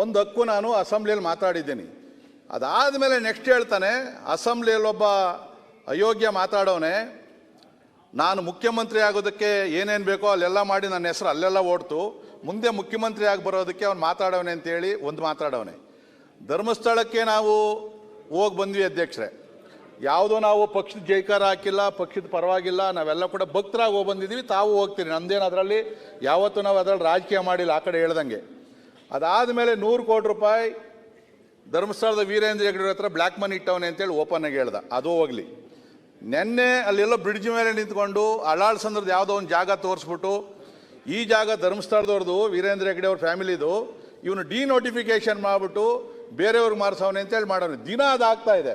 ಒಂದು ಹಕ್ಕು ನಾನು ಅಸೆಂಬ್ಲಿಯಲ್ಲಿ ಮಾತಾಡಿದ್ದೀನಿ. ಅದಾದಮೇಲೆ ನೆಕ್ಸ್ಟ್ ಹೇಳ್ತಾನೆ, ಅಸೆಂಬ್ಲಿಯಲ್ಲಿ ಒಬ್ಬ ಅಯೋಗ್ಯ ಮಾತಾಡೋನೆ, ನಾನು ಮುಖ್ಯಮಂತ್ರಿ ಆಗೋದಕ್ಕೆ ಏನೇನು ಬೇಕೋ ಅಲ್ಲೆಲ್ಲ ಮಾಡಿ ನನ್ನ ಹೆಸರು ಅಲ್ಲೆಲ್ಲ ಓಡ್ತು, ಮುಂದೆ ಮುಖ್ಯಮಂತ್ರಿ ಆಗಿ ಬರೋದಕ್ಕೆ ಅವ್ನು ಮಾತಾಡವನೆ ಅಂತೇಳಿ ಒಂದು ಮಾತಾಡವನೆ ಧರ್ಮಸ್ಥಳಕ್ಕೆ ನಾವು ಹೋಗಿ ಬಂದ್ವಿ ಅಧ್ಯಕ್ಷರೇ. ಯಾವುದೋ ನಾವು ಪಕ್ಷದ ಜೈಕಾರ ಹಾಕಿಲ್ಲ, ಪಕ್ಷದ ಪರವಾಗಿಲ್ಲ, ನಾವೆಲ್ಲ ಕೂಡ ಭಕ್ತರಾಗಿ ಹೋಗಿ ಬಂದಿದ್ದೀವಿ ತಾವು ಹೋಗ್ತೀರಿ. ನಂದೇನು ಅದರಲ್ಲಿ, ಯಾವತ್ತೂ ನಾವು ಅದರಲ್ಲಿ ರಾಜಕೀಯ ಮಾಡಿಲ್ಲ, ಆ ಕಡೆ ಹೇಳ್ದಂಗೆ. ಅದಾದಮೇಲೆ ನೂರು ಕೋಟಿ ರೂಪಾಯಿ ಧರ್ಮಸ್ಥಳದ ವೀರೇಂದ್ರ ಹೆಗ್ಗಡೆ ಹತ್ರ ಬ್ಲ್ಯಾಕ್ ಮನಿ ಇಟ್ಟವನೆ ಅಂತೇಳಿ ಓಪನ್ ಆಗಿ ಹೇಳ್ದ. ಅದು ಹೋಗ್ಲಿ. ನೆನ್ನೆ ಅಲ್ಲೆಲ್ಲ ಬ್ರಿಡ್ಜ್ ಮೇಲೆ ನಿಂತ್ಕೊಂಡು ಅಳಾಳ್ಸಂದ್ರದ್ದು ಯಾವುದೋ ಒಂದು ಜಾಗ ತೋರಿಸ್ಬಿಟ್ಟು ಈ ಜಾಗ ಧರ್ಮಸ್ಥಳದವ್ರದ್ದು ವೀರೇಂದ್ರ ಹೆಗ್ಡೆ ಅವ್ರ ಫ್ಯಾಮಿಲಿದು, ಇವನು ಡಿ ನೋಟಿಫಿಕೇಶನ್ ಮಾಡಿಬಿಟ್ಟು ಬೇರೆಯವ್ರಿಗೆ ಮಾರಿಸವನೆ ಅಂತೇಳಿ ಮಾಡೋನು ದಿನ ಅದಾಗ್ತಾ ಇದೆ.